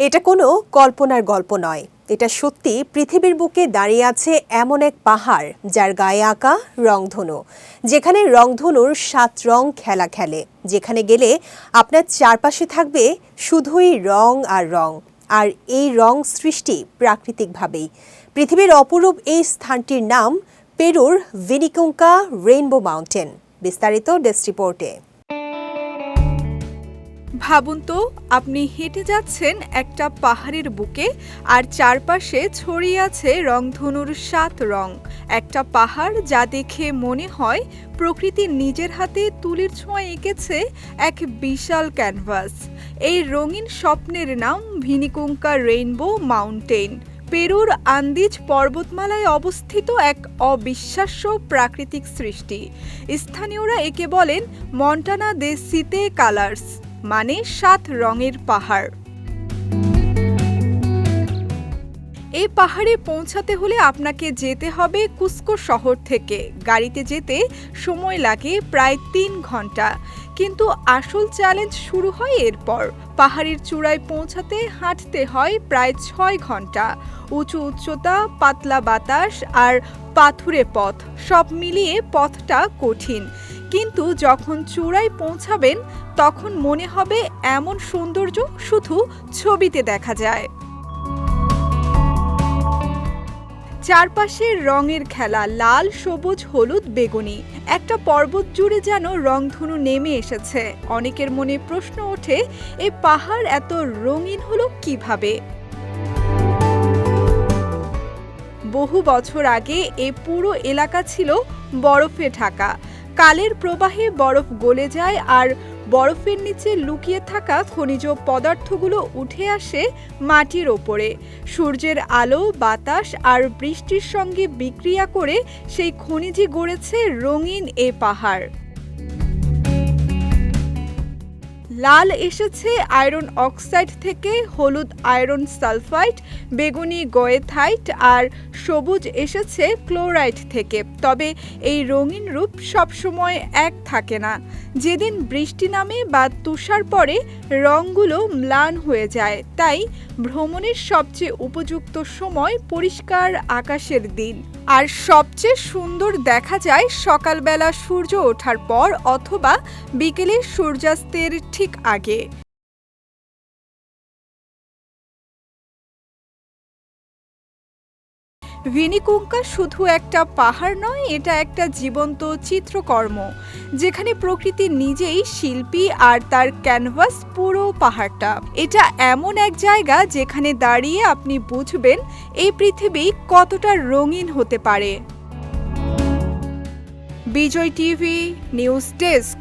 এটা কোনো কল্পনার গল্প নয়। এটা সত্যি পৃথিবীর বুকে দাঁড়িয়ে আছে এমন এক পাহাড় যার গায়ে আঁকা রংধনু, যেখানে রংধনুর সাত রং খেলা খেলে, যেখানে গেলে আপনার চারপাশে থাকবে শুধুই রং আর রং, আর এই রং সৃষ্টি প্রাকৃতিকভাবেই। পৃথিবীর অপরূপ এই স্থানটির নাম পেরুর ভিনিকুঙ্কা রেইনবো মাউন্টেন, বিস্তারিত ডেস্ক রিপোর্টে। ভাবুন তো, আপনি হেঁটে যাচ্ছেন একটা পাহাড়ের বুকে আর চারপাশে ছড়িয়ে আছে রংধনুর সাত রং। একটা পাহাড় যা দেখে মনে হয় প্রকৃতি নিজের হাতে তুলির ছোঁয়া এঁকেছে এক বিশাল ক্যানভাস। এই রঙিন স্বপ্নের নাম ভিনিকুঙ্কা রেইনবো মাউন্টেন। পেরুর আন্দিজ পর্বতমালায় অবস্থিত এক অবিশ্বাস্য প্রাকৃতিক সৃষ্টি। স্থানীয়রা একে বলেন মন্টানা দে সিতে কালার্স। মানে সাত রঙের পাহাড়। এই পাহাড়ে পৌঁছাতে হলে আপনাকে যেতে হবে কুস্কো শহর থেকে। গাড়িতে যেতে সময় লাগে প্রায় তিন ঘণ্টা। কিন্তু আসল চ্যালেঞ্জ শুরু হয় এরপর। পাহাড়ের চূড়ায় পৌঁছাতে হাঁটতে হয় প্রায় ছয় ঘণ্টা। উঁচু উচ্চতা, পাতলা বাতাস আর পাথুরে পথ সব মিলিয়ে পথটা কঠিন। কিন্তু যখন চূড়ায় পৌঁছাবেন, তখন মনে হবে এমন সৌন্দর্য শুধু ছবিতে দেখা যায়। চারপাশে রঙের খেলা লাল, সবুজ, হলুদ, বেগুনি। একটা পর্বত জুড়ে যেন রংধনু নেমে এসেছে। অনেকের মনে প্রশ্ন ওঠে, এ পাহাড় এত রঙিন হলো কীভাবে? বহু বছর আগে এ পুরো এলাকা ছিল বরফে ঢাকা। কালের প্রবাহে বরফ গলে যায় আর বরফের নিচে লুকিয়ে থাকা খনিজ পদার্থগুলো উঠে আসে মাটির ওপরে। সূর্যের আলো, বাতাস আর বৃষ্টির সঙ্গে বিক্রিয়া করে সেই খনিজই গড়েছে রঙিন এ পাহাড়। লাল এসেছে আয়রন অক্সাইড থেকে, হলুদ আয়রন সালফাইড, বেগুনি গয়েথাইট আর সবুজ এসেছে ক্লোরাইড থেকে। তবে এই রঙিন রূপ সবসময় এক থাকে না। যেদিন বৃষ্টি নামে বা তুষার পরে রঙগুলো ম্লান হয়ে যায়। তাই ভ্রমণের সবচেয়ে উপযুক্ত সময় পরিষ্কার আকাশের দিন। আর সবচেয়ে সুন্দর দেখা যায় সকালবেলা সূর্য ওঠার পর অথবা বিকেলে সূর্যাস্তের ঠিক আগে। ভিনিকুঙ্কা শুধু একটা পাহাড় নয়, এটা একটা জীবন্ত চিত্রকর্ম, যেখানে প্রকৃতি নিজেই শিল্পী আর তার ক্যানভাস পুরো পাহাড়টা। এটা এমন এক জায়গা যেখানে দাঁড়িয়ে আপনি বুঝবেন এই পৃথিবী কতটা রঙিন হতে পারে। Vijay TV, news desk.